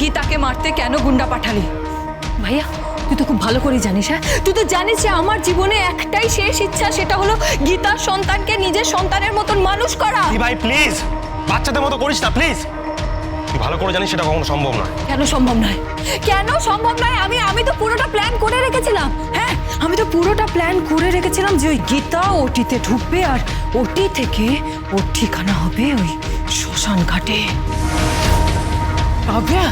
গীতাকে মারতে কেন গুন্ডা পাঠালি? ভাইয়া তুই তো খুব ভালো করেই জানিস হ্যাঁ? তুই তো জানিস যে আমার জীবনে একটাই শেষ ইচ্ছা সেটা হলো গীতার সন্তানকে নিজের সন্তানের মতন মানুষ করা। ভাই প্লিজ বাচ্চাদের মতো করিস না প্লিজ তুই ভালো করে জানিস সেটা কখনো সম্ভব না কেন সম্ভব নয়? কেন সম্ভব নয়? আমি আমি তো পুরোটা প্ল্যান করে রেখেছিলাম হ্যাঁ? আমি তো পুরোটা প্ল্যান করে রেখেছিলাম যে ওই গীতা ওটিতে ঢুকবে আর ওটি থেকে ওর ঠিকানা হবে ওই শ্মশান ঘাটে। কাব্যা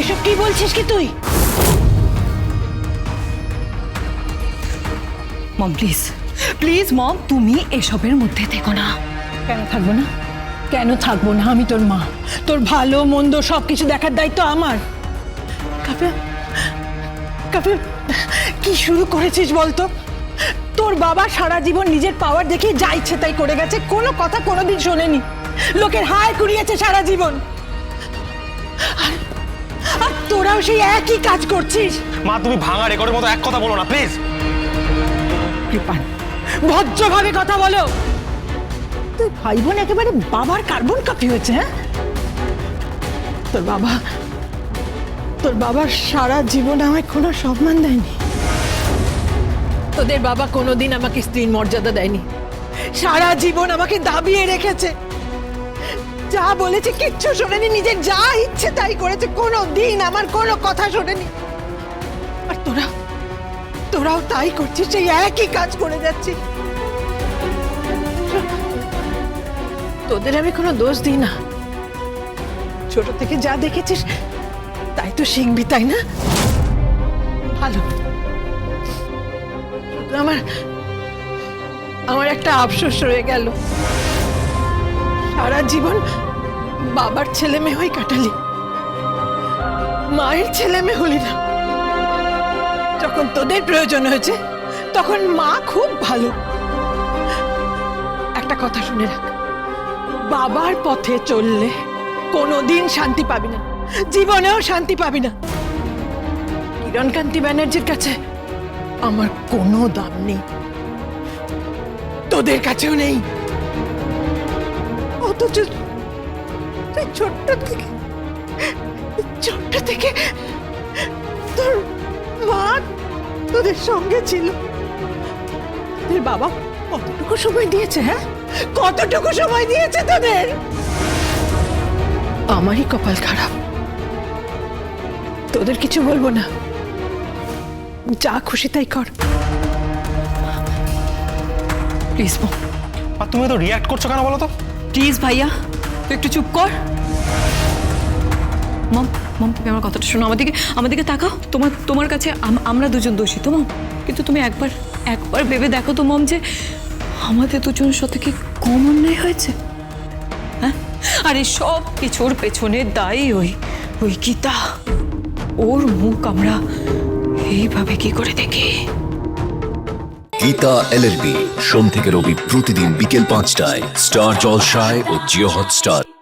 এসব কি বলছিস কি তুই? মম প্লিজ প্লিজ মম, তুমি এসবের মধ্যে থেকো না। কেন থাকব না? কেন থাকব না আমি তোর মা? তোর ভালো, মন্দ সব কিছু দেখার দায়িত্ব আমার। কাব্যা কাব্যা কি শুরু করেছিস বলতো? তোর বাবা সারা জীবন নিজের পাওয়ার দেখে যা ইচ্ছে তাই করে গেছে, কোনো কথা কোনোদিন শোনেনি। লোকের হায় কুড়িয়েছে সারা জীবন। তোরাও সেই একই কাজ করছিস। মা তুমি ভাঙা রেকর্ডের মতো এক কথা বলো না প্লিজ। কৃপান ভদ্রভাবে কথা বলো। তুই ভাই বোন একেবারে বাবার কার্বন কপি হয়েছে হ্যাঁ? তোর বাবা তোর বাবা সারা জীবন আমায় কোনো সম্মান দেয়নি। তোদের বাবা কোনোদিন আমাকে স্ত্রীর মর্যাদা দেয়নি। সারা জীবন আমাকে দাবিয়ে রেখেছে। যা বলেছে কিচ্ছু শোনেনি, নিজের যা ইচ্ছে তাই করেছে কোনো দিন আমার কোনো কথা শোনেনি। আর তোরা, তোরাও তাই করছিস, সেই একই কাজ করে যাচ্ছিস তোদের আমি কোনো দোষ দিই না। ছোট থেকে যা দেখেছিস, তাই তো শিখবি, তাই না? ভালো। আমার আমার একটা আফসোস রয়ে গেল। সারা জীবন বাবার ছেলে মেয়ে হয়ে কাটালি। মায়ের ছেলে মেয়ে হলি না। যখন তোদের প্রয়োজন হয়েছে, তখন মা খুব ভালো। একটা কথা শুনে রাখ। বাবার পথে চললে কোনোদিন শান্তি পাবি না। জীবনেও শান্তি পাবি না। কিরণকান্তি ব্যানার্জির কাছে আমার কোনো দাম নেই। তোদের কাছেও নেই। অথচ সেই ছোট্ট থেকে ছোট্ট থেকে তোর মা তোদের সঙ্গে ছিল। তোদের বাবা কতটুকু সময় দিয়েছে হ্যাঁ? কতটুকু সময় দিয়েছে তোদের? আমারই কপাল খারাপ। তোদের কিছু বলব না। যা খুশি তাই কর। প্লিজ আর তুমি তো রিয়াক্ট করছ কেন বলো তো? প্লিজ ভাইয়া তুই একটু চুপ কর। মম মম, তুমি আমার কথাটা শোনো। আমাদেরকে আমাদেরকে তাকাও। তোমার তোমার কাছে আম- আমরা দুজন দোষী তো, মম? কিন্তু তুমি একবার একবার ভেবে দেখো তো, মম, যে আমাদের দুজনের সাথে কি কম অন্যায় হয়েছে? হ্যাঁ? আর এই সব কিছুর পেছনে দায়ী ওই ওই গীতা। ওর মুখ আমরা এইভাবে কি করে দেখি? গীতা এলএলবি সোম থেকে রবি প্রতিদিন বিকেল পাঁচটায়। স্টার জলসায় ও জিও হটস্টার।